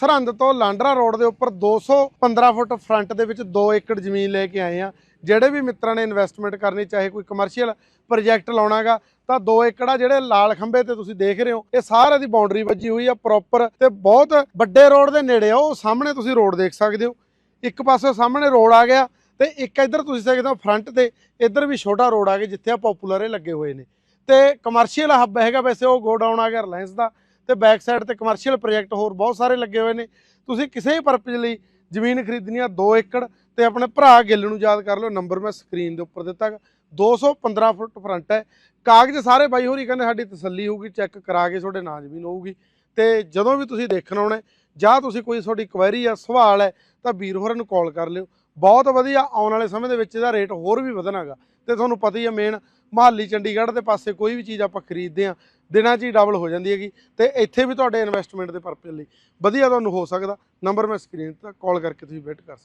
ਸਰਹੰਦ ਤੋਂ ਲਾਂਡਰਾ ਰੋਡ ਦੇ ਉੱਪਰ 215 ਫੁੱਟ ਫਰੰਟ ਦੇ ਵਿੱਚ 2 ਏਕੜ ਜ਼ਮੀਨ ਲੈ ਕੇ ਆਏ ਆ। ਜਿਹੜੇ ਵੀ ਮਿੱਤਰਾਂ ਨੇ ਇਨਵੈਸਟਮੈਂਟ ਕਰਨੀ, ਚਾਹੇ ਕੋਈ ਕਮਰਸ਼ੀਅਲ ਪ੍ਰੋਜੈਕਟ ਲਾਉਣਾਗਾ, ਤਾਂ 2 ਏਕੜ ਆ ਜਿਹੜੇ ਲਾਲ ਖੰਭੇ ਤੇ ਤੁਸੀਂ ਦੇਖ ਰਹੇ ਹੋ। ਇਹ ਸਾਰੇ ਦੀ ਬਾਉਂਡਰੀ ਵੱਜੀ ਹੋਈ ਆ ਪ੍ਰੋਪਰ ਤੇ ਬਹੁਤ ਵੱਡੇ ਰੋਡ ਦੇ ਨੇੜੇ ਆ। ਉਹ ਸਾਹਮਣੇ ਤੁਸੀਂ ਰੋਡ ਦੇਖ ਸਕਦੇ ਹੋ। ਇੱਕ ਪਾਸੇ ਸਾਹਮਣੇ ਰੋਡ ਆ ਗਿਆ ਤੇ ਇੱਕ ਇੱਧਰ ਤੁਸੀਂ ਸਕਦੇ ਹੋ ਫਰੰਟ ਤੇ, ਇੱਧਰ ਵੀ ਛੋਟਾ ਰੋਡ ਆ ਗਿਆ ਜਿੱਥੇ ਆ ਪਪੂਲਰ ਇਹ ਲੱਗੇ ਹੋਏ ਨੇ। ਤੇ ਕਮਰਸ਼ੀਅਲ ਹੱਬ ਹੈਗਾ ਵੈਸੇ, ਉਹ ਗੋਡਾਊਨ ਆ ਗਿਆ ਰਿਲਾਇੰਸ ਦਾ। ਤੇ ਬੈਕ ਸਾਈਡ ਤੇ ਕਮਰਸ਼ੀਅਲ ਪ੍ਰੋਜੈਕਟ ਹੋਰ ਬਹੁਤ ਸਾਰੇ ਲੱਗੇ ਹੋਏ ਨੇ। ਤੁਸੀਂ ਕਿਸੇ ਵੀ ਪਰਪਸ ਲਈ ਜ਼ਮੀਨ ਖਰੀਦਣੀ ਆ 2 ਏਕੜ ਤੇ ਆਪਣੇ ਭਰਾ ਗਿੱਲ ਨੂੰ ਯਾਦ ਕਰ ਲਓ ਨੰਬਰ ਮੈਂ ਸਕਰੀਨ ਦੇ ਉੱਪਰ ਦਿੱਤਾ ਗਾ। 215 ਫੁੱਟ ਫਰੰਟ ਹੈ। ਕਾਗਜ਼ ਸਾਰੇ ਬਾਈ ਹੋਰੀ ਕਹਿੰਦੇ ਸਾਡੀ ਤਸੱਲੀ ਹੋਊਗੀ ਚੈੱਕ ਕਰਾ ਕੇ ਤੁਹਾਡੇ ਨਾਂ ਜ਼ਮੀਨ ਹੋਊਗੀ। ਤੇ ਜਦੋਂ ਵੀ ਤੁਸੀਂ ਦੇਖਣ ਆਉਣਾ ਜਾਂ ਤੁਸੀਂ ਕੋਈ ਤੁਹਾਡੀ ਕੁਐਰੀ ਆ ਸਵਾਲ ਹੈ, ਤਾਂ ਵੀਰ ਹੋਰਾਂ ਨੂੰ ਕਾਲ ਕਰ ਲਿਓ। ਬਹੁਤ ਵਧੀਆ, ਆਉਣ ਵਾਲੇ ਸਮੇਂ ਦੇ ਵਿੱਚ ਇਹਦਾ ਰੇਟ ਹੋਰ ਵੀ ਵਧਣਾਗਾ। ਤੇ ਤੁਹਾਨੂੰ ਪਤਾ ਹੀ ਆ ਮੇਨ ਮਹਾਲੀ ਚੰਡੀਗੜ੍ਹ ਦੇ ਪਾਸੇ ਕੋਈ ਵੀ ਚੀਜ਼ ਆਪਾਂ ਖਰੀਦਦੇ ਆ ਦਿਨਾਂ 'ਚ ਹੀ ਡਬਲ ਹੋ ਜਾਂਦੀ ਹੈਗੀ। ਤੇ ਇੱਥੇ ਵੀ ਤੁਹਾਡੇ ਇਨਵੈਸਟਮੈਂਟ ਦੇ ਪਰਪਸ ਲਈ ਵਧੀਆ ਤੁਹਾਨੂੰ ਹੋ ਸਕਦਾ। ਨੰਬਰ ਮੈਂ ਸਕਰੀਨ ਤੇ ਕਾਲ ਕਰਕੇ ਤੁਸੀਂ ਵੇਟ ਕਰ ਸਕਦੇ